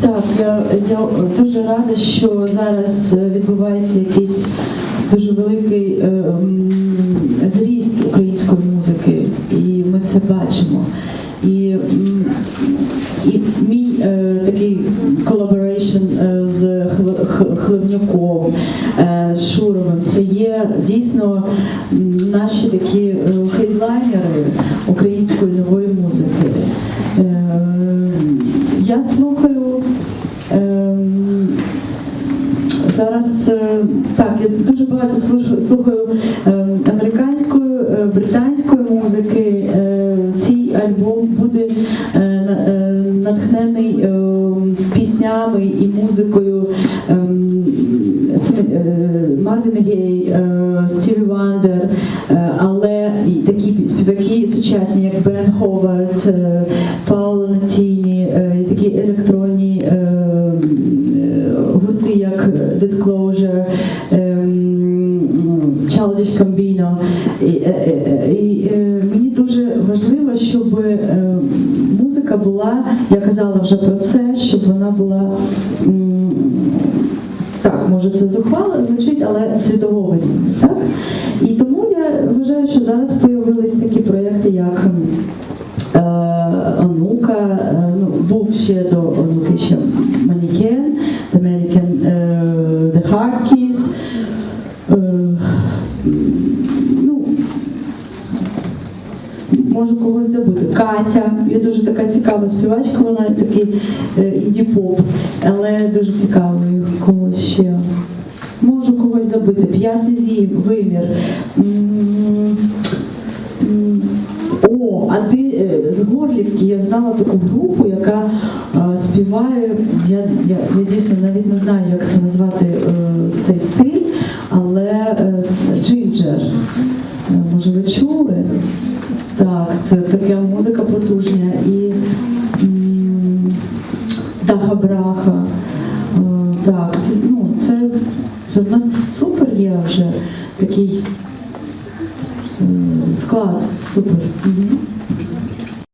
Так, я, я дуже рада, що зараз е, відбувається якийсь дуже великий е, зріст української музики, і ми це бачимо. І, і мій е, такий колаборейшн з Хл- Хливнюком, е, Шуровим, це є дійсно наші такі е, хедлайнери української нової музики. Е, я слухаю ем, зараз е, так, я дуже багато слухаю ем, американської, е, британської музики. Е, Цей альбом буде е, на- е, натхнений піснями і музикою е, Мартін Гей, е, Стіві Вандер, е, але і такі співаки сучасні, як Бен Ховард, е, Пауло Натіні, е, такі електронні Disclosure, ем, Childish Gambino. І, е, е, і, е, мені дуже важливо, щоб е, музика була, я казала вже про це, щоб вона була. так, може це зухвало звучить, але світового рівня. І тому я вважаю, що зараз з'явились такі проєкти, як е, Онука, е, ну, був ще до Онуки ще Можу когось забути. Катя, є дуже така цікава співачка, вона такий е, інді-поп, але дуже цікавий когось ще. Можу когось забути. П'ятий вимір. О, а ти е, з Горлівки я знала таку групу, яка е, співає. Я, я, я дійсно навіть не знаю, як це назвати е, цей стиль, але це Джинджер. Може, ви? Так, це така музика потужна і Даха Браха. Е, Так, це, ну, це, це в нас супер є вже такий е, склад. Супер.